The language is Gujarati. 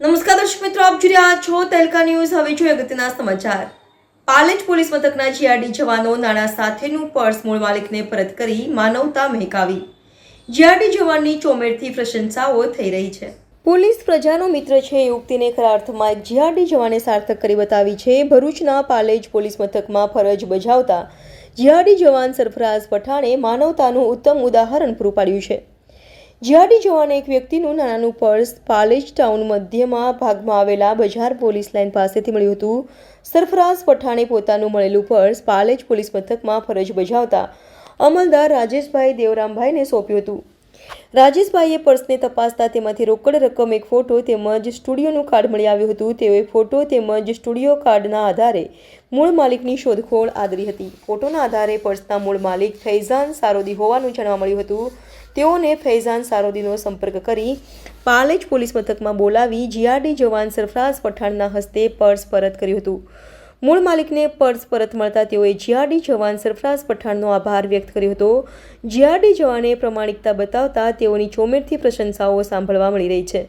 આપ જોઈ રહ્યા છો તહેલકા ન્યૂઝ. હવે જોઈએ અગત્યના સમાચાર. પાલેજ પોલીસ મથકના જીઆરડી જવાનો નાણાં સાથેનું પર્સ મૂળ માલિકને પરત કરી માનવતા મહેકાવી. જીઆરડી જવાનની ચોમેરથી પ્રશંસાઓ થઈ રહી છે. પોલીસ પ્રજાનો મિત્ર છે, એ ઉક્તિને ખરા અર્થમાં જીઆરડી જવાને સાર્થક કરી બતાવી છે. ભરૂચના પાલેજ પોલીસ મથકમાં ફરજ બજાવતા જીઆરડી જવાન સરફરાઝ પઠાણે માનવતાનું ઉત્તમ ઉદાહરણ પૂરું પાડ્યું છે. જીઆરડી જવાને એક વ્યક્તિનું નાનાનું પર્સ પાલેજ ટાઉન મધ્યમાં ભાગમાં આવેલા બજાર પોલીસ લાઇન પાસેથી મળ્યું હતું. સરફરાઝ પઠાણે પોતાનું મળેલું પર્સ પાલેજ પોલીસ મથકમાં ફરજ બજાવતા અમલદાર રાજેશભાઈ દેવરામભાઈને સોંપ્યું હતું. રાજેશભાઈએ પર્સને તપાસતા તેમાંથી રોકડ રકમ એક ફોટો તેમજ સ્ટુડિયોનું કાર્ડ મળી આવ્યું હતું. તેઓએ ફોટો તેમજ સ્ટુડિયો કાર્ડના આધારે મૂળ માલિકની શોધખોળ આદરી હતી. ફોટોના આધારે પર્સના મૂળ માલિક ફૈઝાન સારોદી હોવાનું જાણવા મળ્યું હતું. તેઓને ફૈઝાન સારોદીનો સંપર્ક કરી પાલેજ પોલીસ મથકમાં બોલાવી જીઆરડી જવાન સરફરાઝ પઠાણના હસ્તે પર્સ પરત કર્યું હતું. મૂળ માલિકને પર્સ પરત મળતા તેઓએ જીઆરડી જવાન સરફરાઝ પઠાણનો આભાર વ્યક્ત કર્યો હતો. જીઆરડી જવાને પ્રમાણિકતા બતાવતા તેઓની ચોમેરથી પ્રશંસાઓ સાંભળવા મળી રહી છે.